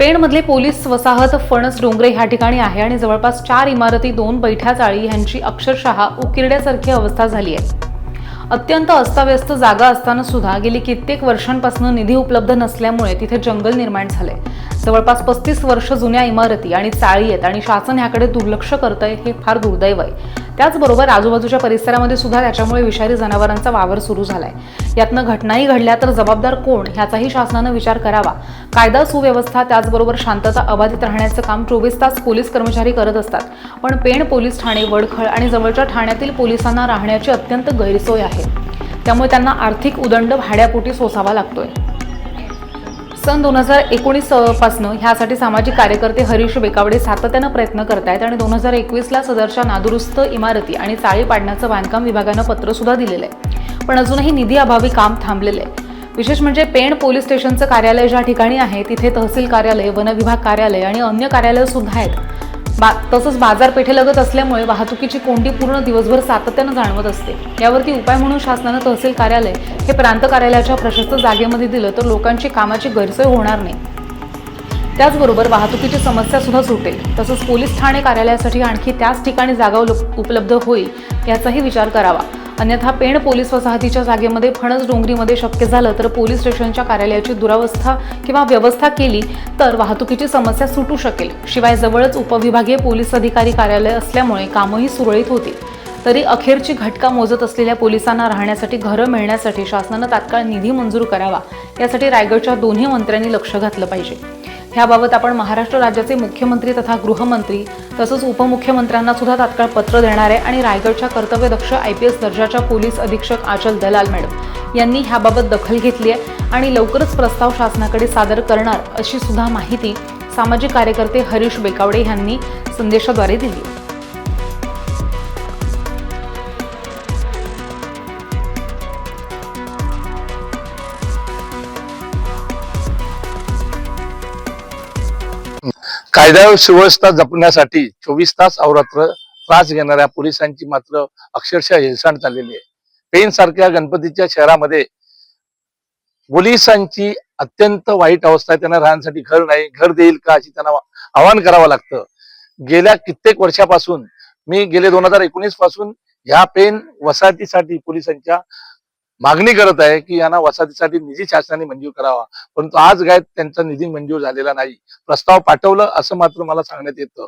पेणमधले police वसाहत फणस डोंगरे ह्या ठिकाणी आहे आणि जवळपास चार इमारती दोन बैठ्या चाळी ह्यांची अक्षरशः उकिरड्यासारखी अवस्था झाली आहे. अत्यंत अस्ताव्यस्त जागा असताना सुद्धा गेली कित्येक वर्षांपासून निधी उपलब्ध नसल्यामुळे तिथे जंगल निर्माण झाले जवळपास पस्तीस वर्ष जुन्या इमारती आणि चाळी आहेत आणि शासन ह्याकडे दुर्लक्ष करतंय हे फार दुर्दैव आहे. त्याचबरोबर आजूबाजूच्या परिसरामध्ये सुद्धा त्याच्यामुळे विषारी जनावरांचा वावर सुरू झालाय. यातनं घटनाही घडल्या तर जबाबदार कोण ह्याचाही शासनानं विचार करावा. कायदा सुव्यवस्था त्याचबरोबर शांतता अबाधित राहण्याचं काम चोवीस तास पोलीस कर्मचारी करत असतात. पण पेण पोलीस ठाणे वडखळ आणि जवळच्या ठाण्यातील पोलिसांना राहण्याची अत्यंत गैरसोय आहे. त्यामुळे त्यांना आर्थिक उदंड भाड्यापोटी सोसावा लागतोय. सन दोन हजार एकोणीसपासनं ह्यासाठी सामाजिक कार्यकर्ते हरीश बेकावडे सातत्यानं प्रयत्न करत आहेत आणि दोन हजार एकवीसला सदरच्या नादुरुस्त इमारती आणि चाळी पाडण्याचं बांधकाम विभागानं पत्रसुद्धा दिलेलं आहे. पण अजूनही निधी अभावी काम थांबलेलं आहे. विशेष म्हणजे पेण पोलीस स्टेशनचं कार्यालय ज्या ठिकाणी आहे तिथे तहसील कार्यालय वनविभाग कार्यालय आणि अन्य कार्यालयसुद्धा आहेत. बा तसंच बाजारपेठेलगत असल्यामुळे वाहतुकीची कोंडी पूर्ण दिवसभर सातत्यानं जाणवत असते. यावरती उपाय म्हणून शासनानं तहसील कार्यालय हे प्रांत कार्यालयाच्या प्रशस्त जागेमध्ये दिलं तर लोकांची कामाची गैरसोय होणार नाही. त्याचबरोबर वाहतुकीची समस्या सुद्धा सुटेल. तसंच पोलीस ठाणे कार्यालयासाठी आणखी त्याच ठिकाणी जागा उपलब्ध होईल याचाही विचार करावा. अन्यथा पेण पोलीस वसाहतीच्या जागेमध्ये फणस डोंगरीमध्ये शक्य झालं तर पोलीस स्टेशनच्या कार्यालयाची दुरावस्था किंवा व्यवस्था केली तर वाहतुकीची समस्या सुटू शकेल. शिवाय जवळच उपविभागीय पोलीस अधिकारी कार्यालय असल्यामुळे कामही सुरळीत होतील तरी अखेरची घटका मोजत असलेल्या पोलिसांना राहण्यासाठी घरं मिळण्यासाठी शासनानं तात्काळ निधी मंजूर करावा. यासाठी रायगडच्या दोन्ही मंत्र्यांनी लक्ष घातलं पाहिजे. ह्याबाबत आपण महाराष्ट्र राज्याचे मुख्यमंत्री तथा गृहमंत्री तसंच उपमुख्यमंत्र्यांना सुद्धा तात्काळ पत्र देणार आहे आणि रायगडच्या कर्तव्यदक्ष आय पी एस दर्जाच्या पोलीस अधीक्षक आचल दलाल मॅडम यांनी ह्याबाबत दखल घेतली आहे आणि लवकरच प्रस्ताव शासनाकडे सादर करणार अशी सुद्धा माहिती सामाजिक कार्यकर्ते हरीश बेकावडे यांनी संदेशाद्वारे दिली. कायदा सुव्यवस्था जपण्यासाठी चोवीस तास अवरात्र त्रास घेणाऱ्या पोलिसांची मात्र अक्षरशः हेळसांड चाललेली आहे. पेन सारख्या गणपतीच्या शहरामध्ये पोलिसांची अत्यंत वाईट अवस्था आहे. त्यांना राहण्यासाठी घर नाही. घर देईल का अशी त्यांना आवाहन करावं लागतं. गेल्या कित्येक वर्षापासून मी गेले दोन हजार एकोणीसपासून ह्या पेन वसाहतीसाठी पोलिसांच्या मागणी करत आहे की यांना वसाहतीसाठी निधी शासनाने मंजूर करावा. परंतु आज काय त्यांचा निधी मंजूर झालेला नाही. प्रस्ताव पाठवलं असं मात्र मला सांगण्यात येतं.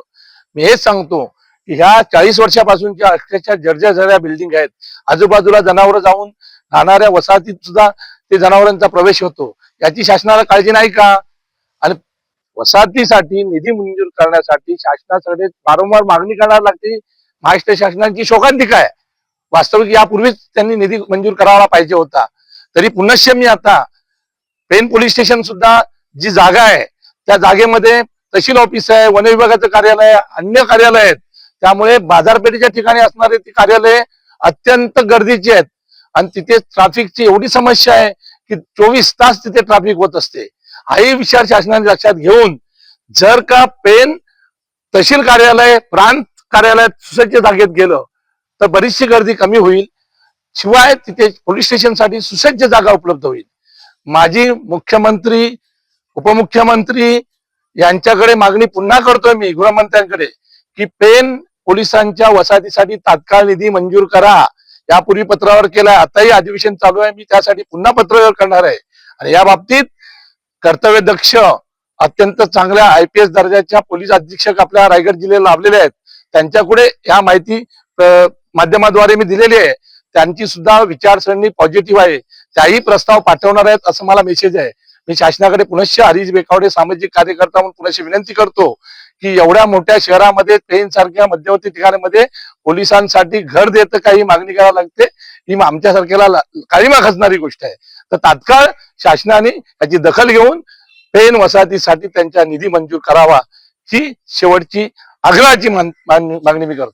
मी हेच सांगतो की ह्या चाळीस वर्षापासूनच्या अक्षरशः जर्जर झालेल्या बिल्डिंग आहेत. आजूबाजूला जनावरं जाऊन राहणाऱ्या वसाहतीत सुद्धा ते जनावरांचा प्रवेश होतो. याची शासनाला काळजी नाही का? आणि वसाहतीसाठी निधी मंजूर करण्यासाठी शासनाकडे वारंवार मागणी करावी लागते. महाराष्ट्र शासनाची शोकांतिका आहे. वास्तविक यापूर्वीच त्यांनी निधी मंजूर करावा पाहिजे होता. तरी पुनश्य मी आता पेन पोलीस स्टेशन सुद्धा जी जागा आहे त्या जागेमध्ये तहसील ऑफिस आहे वन विभागाचं कार्यालय आहे, अन्य कार्यालय आहेत. त्यामुळे बाजारपेठेच्या ठिकाणी असणारे ती कार्यालय अत्यंत गर्दीची आहेत. आणि तिथे ट्रॅफिकची एवढी समस्या आहे की चोवीस तास तिथे ट्रॅफिक होत असते. हाही विचार शासनाने लक्षात घेऊन जर का पेन तहसील कार्यालय प्रांत कार्यालयात सुसज्ज जागेत गेलं तर बरीचशी गर्दी कमी होईल. शिवाय तिथे पोलीस स्टेशनसाठी सुसज्ज जागा उपलब्ध होईल. माजी मुख्यमंत्री उपमुख्यमंत्री यांच्याकडे मागणी पुन्हा करतोय मी गृहमंत्र्यांकडे की पेन पोलिसांच्या वसाहतीसाठी तात्काळ निधी मंजूर करा. यापूर्वी पत्रावर केलाय आताही अधिवेशन चालू आहे मी त्यासाठी पुन्हा पत्र करणार आहे. आणि या बाबतीत कर्तव्यदक्ष अत्यंत चांगल्या आय पी एस दर्जाच्या पोलीस अधीक्षक आपल्या रायगड जिल्ह्याला लाभलेले आहेत. त्यांच्याकडे ह्या माहिती माध्यमाद्वारे मी दिलेली आहे. त्यांची सुद्धा विचारसरणी पॉझिटिव्ह आहे. त्याही प्रस्ताव पाठवणार आहेत असं मला मेसेज आहे. मी शासनाकडे पुनश्च हरीश बेकावडे सामाजिक कार्यकर्ता म्हणून पुनश्च विनंती करतो की एवढ्या मोठ्या शहरामध्ये पेन सारख्या मध्यवर्ती ठिकाणामध्ये पोलिसांसाठी घर देतं काही मागणी करावी लागते? ही आमच्यासारख्याला काळीमा खचणारी गोष्ट आहे. तर तात्काळ शासनाने याची दखल घेऊन पेन वसाहतीसाठी त्यांच्या निधी मंजूर करावा ही शेवटची आग्रहाची मागणी मी करतो.